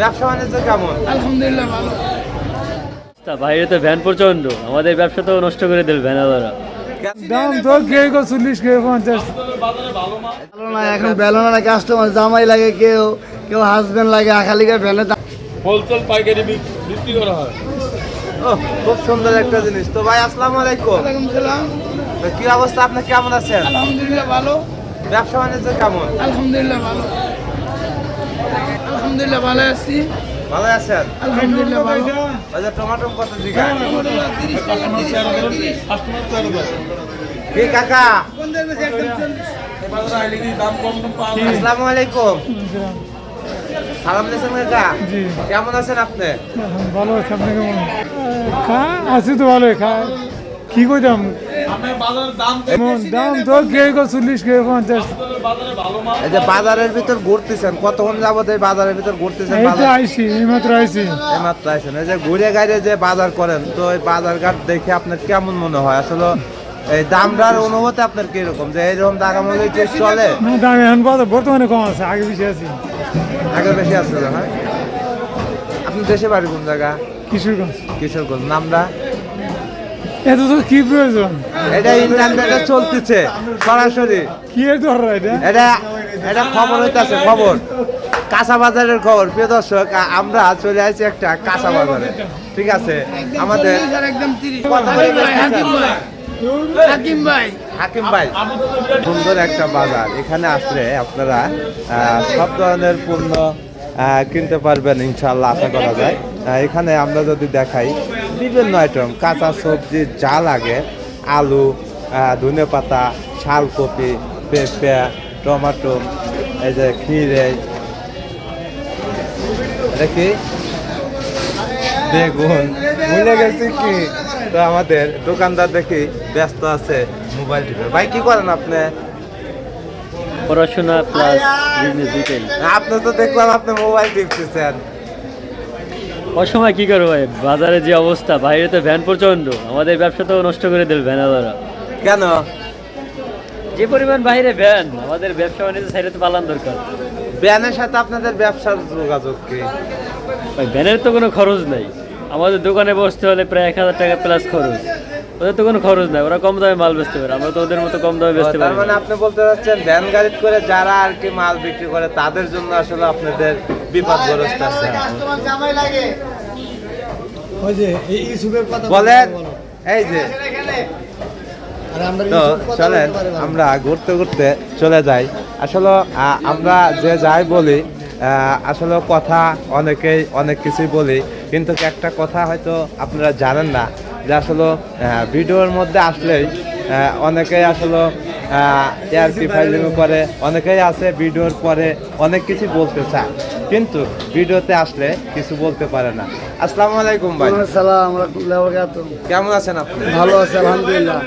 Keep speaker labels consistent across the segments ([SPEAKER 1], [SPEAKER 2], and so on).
[SPEAKER 1] ব্যবসা বাণিজ্য কেমন?
[SPEAKER 2] আলহামদুলিল্লাহ ভালো।
[SPEAKER 3] তা বাইরে তো ভ্যান প্রচণ্ড আমাদের ব্যবসা তো নষ্ট করে দিল ভ্যানালারা
[SPEAKER 2] দাম তো কেউ কেউ চল্লিশ কেউ পঞ্চাশ।
[SPEAKER 4] ভালো না এখন বেলনা না কাস্টমার জামাই লাগে কেউ কেউ হাজবেন্ড লাগে আখালিকা ভ্যানে
[SPEAKER 5] হোলসেল পাইকারি বিক্রি করা হয়।
[SPEAKER 1] ও খুব সুন্দর একটা জিনিস। তো ভাই আসসালামু আলাইকুম। কি অবস্থা? আপনি কেমন আছেন?
[SPEAKER 2] আলহামদুলিল্লাহ ভালো।
[SPEAKER 1] ব্যবসা বাণিজ্য কেমন?
[SPEAKER 2] আলহামদুলিল্লাহ ভালো। আলহামদুলিল্লাহ ভালো আছি।
[SPEAKER 1] ভালো আছেন?
[SPEAKER 2] আলহামদুলিল্লাহ ভালো।
[SPEAKER 1] টমেটো কত জিগা কাকা? আসসালামু আলাইকুম। সালাম দিয়েছেন কাকা। কেমন আছেন আপনি?
[SPEAKER 2] ভালো আছে। আপনি কেমন? খা আছি তো ভালোই খা কি কইতাম?
[SPEAKER 5] দাম
[SPEAKER 2] তো কেউ চল্লিশ কেউ পঞ্চাশ।
[SPEAKER 1] এই যে বাজারের ভিতর ঘুরতেছেন কতক্ষণ যাবত এই বাজারের ভিতর ঘুরতেছেন?
[SPEAKER 2] এই তো এইমাত্র আইসি
[SPEAKER 1] এইমাত্র আইছেন এই যে ঘুরে গাইরে যে বাজার করেন তো এই বাজার ঘাট দেখে আপনার কেমন মনে হয়? আসলে এই দামটার অনুভূতি আপনার কীরকম? যে এইরকম যে চলে।
[SPEAKER 2] দাম এখন বর্তমানে কম আছে আগে বেশি আছি।
[SPEAKER 1] আগে বেশি আছে হ্যাঁ? আপনি দেশে বাড়ি কোন জায়গা?
[SPEAKER 2] কিশোরগঞ্জ।
[SPEAKER 1] কিশোরগঞ্জ। নামটা?
[SPEAKER 2] এত তো কি প্রয়োজন?
[SPEAKER 1] এটা ইন্টারনেটে চলতেছে সরাসরি।
[SPEAKER 2] কি এটা?
[SPEAKER 1] এটা এটা খবর হইতাছে খবর। কাঁচা বাজারের খবর। প্রিয় দর্শক আমরা চলে আসছি একটা কাঁচা বাজারে। ঠিক আছে? আমাদের
[SPEAKER 2] হাকিম ভাই হাকিম ভাই।
[SPEAKER 1] সুন্দর একটা বাজার। এখানে আসলে আপনারা সব ধরনের পণ্য কিনতে পারবেন ইনশাল্লাহ আশা করা যায়। এখানে আমরা যদি দেখাই বিভিন্ন আইটেম কাঁচা সবজি যা লাগে আলু ধনে পাতা শালকপি পেঁপে টমেটো এই যে ক্ষীরে এটা কি? বেগুন। ভুলে গেছি কি? তো আমাদের দোকানদার দেখি ব্যস্ত আছে মোবাইল টিপে। ভাই কি করেন আপনি?
[SPEAKER 3] পড়াশোনা প্লাস বিজনেস
[SPEAKER 1] আপনি তো দেখলাম আপনি মোবাইল টিপতেছেন।
[SPEAKER 3] অসময় কি করব ভাই? বাজারে যে অবস্থা বাইরে তো ভ্যান প্রচণ্ড আমাদের ব্যবসা তো নষ্ট করে দিল ভ্যানালারা
[SPEAKER 1] কেন?
[SPEAKER 3] যে পরিমাণ বাইরে ভ্যান আমাদের ব্যবসা বাণিজ্য সাইডে তো পালান দরকার।
[SPEAKER 1] ব্যানের সাথে আপনাদের ব্যবসার যোগাযোগ কি?
[SPEAKER 3] ভাই ভ্যানের তো কোনো খরচ নাই। আমাদের দোকানে বসতে হলে প্রায় এক হাজার টাকা প্লাস খরচ। ওদের তো কোনো খরচ নাই ওরা কম দামে মাল বেচতে পারে। আমরা তো ওদের মতো কম দামে বেচতে পারি
[SPEAKER 1] মানে আপনি বলতে চাচ্ছেন ভ্যান গাড়ি করে যারা আর কি মাল বিক্রি করে তাদের জন্য আসলে আপনাদের বিপদগ্রস্ত আছে।
[SPEAKER 4] ওই যে এই কথা
[SPEAKER 1] বলেন এই যে।
[SPEAKER 4] আমরা
[SPEAKER 1] তো চলেন। আমরা ঘুরতে ঘুরতে চলে যাই। আসলে আমরা যে যাই বলি আহ, আসলে কথা অনেকেই অনেক কিছুই বলি কিন্তু একটা কথা হয়তো আপনারা জানেন না যে আসলে ভিডিওর মধ্যে আসলেই অনেকেই আসলে এআরপি ফাইলিং করে অনেকেই আছে ভিডিওর পরে অনেক কিছু বলতে চায়। কিন্তু ভিডিওতে আসলে কিছু বলতে পারে না। আসসালামু আলাইকুম ভাই।
[SPEAKER 4] সালাম রাহমাতুল্লাহি
[SPEAKER 1] কেমন আছেন আপনি?
[SPEAKER 4] ভালো আছে আলহামদুলিল্লাহ।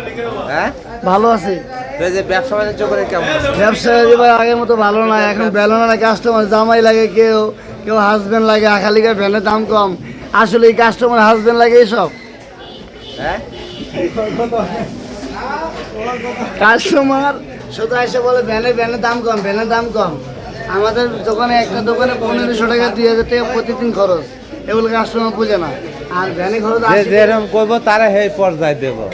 [SPEAKER 1] হ্যাঁ?
[SPEAKER 4] ভালো আছে।
[SPEAKER 1] যে ব্যবসা বাণিজ্য করে কেমন
[SPEAKER 4] ব্যবসা এবার আগের মতো ভালো না এখন বেলনা কাস্টমার জামাই লাগে কেউ কেউ হাজবেন্ড লাগে আখালিকা ভ্যানের দাম কম। আসলে এই কাস্টমার হাজবেন্ড লাগে এইসব?
[SPEAKER 1] হ্যাঁ?
[SPEAKER 4] কাস্টমার শুধু এসে বলে ভ্যানের ভ্যানের দাম কম ভ্যানের দাম কম। আমাদের দোকানে একটা দোকানে পনেরোশো টাকা দুই হাজার টাকা প্রতিদিন খরচ। এগুলো কাস্টমার বোঝে না। আর ভ্যানে খরচ।
[SPEAKER 1] যেরকম করব তারা সেই পর্যায়ে দেবো।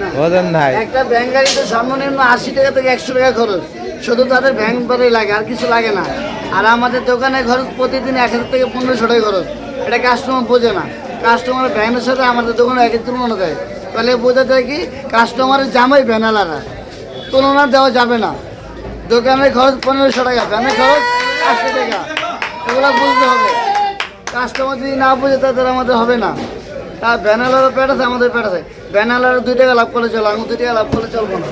[SPEAKER 4] না।
[SPEAKER 1] নাই?
[SPEAKER 4] একটা ব্যাংক গাড়িতে সর্বনিম্ন আশি টাকা থেকে একশো টাকা খরচ। শুধু তাদের ব্যাংক বাড়ি লাগে আর কিছু লাগে না। আর আমাদের দোকানে খরচ প্রতিদিন এক হাজার থেকে পনেরোশো টাকা খরচ। এটা কাস্টমার বোঝে না। কাস্টমার ভ্যানের সাথে আমাদের দোকানে একই তুলনা দেয়। তাহলে বোঝা যায় কি? কাস্টমারের জামাই ভ্যানালারা তুলনা দেওয়া যাবে না। দোকানের খরচ পনেরোশো টাকা ভ্যানের খরচ আশি টাকা। এগুলো বুঝতে হবে। কাস্টমার যদি না বুঝে তাদের আমাদের হবে না। তার ব্যানালারও আছে, আমাদের পেট আছে। ব্যানালার দুই টাকা লাভ করে চলো, আমি দুই টাকা লাভ করলে চলবো না।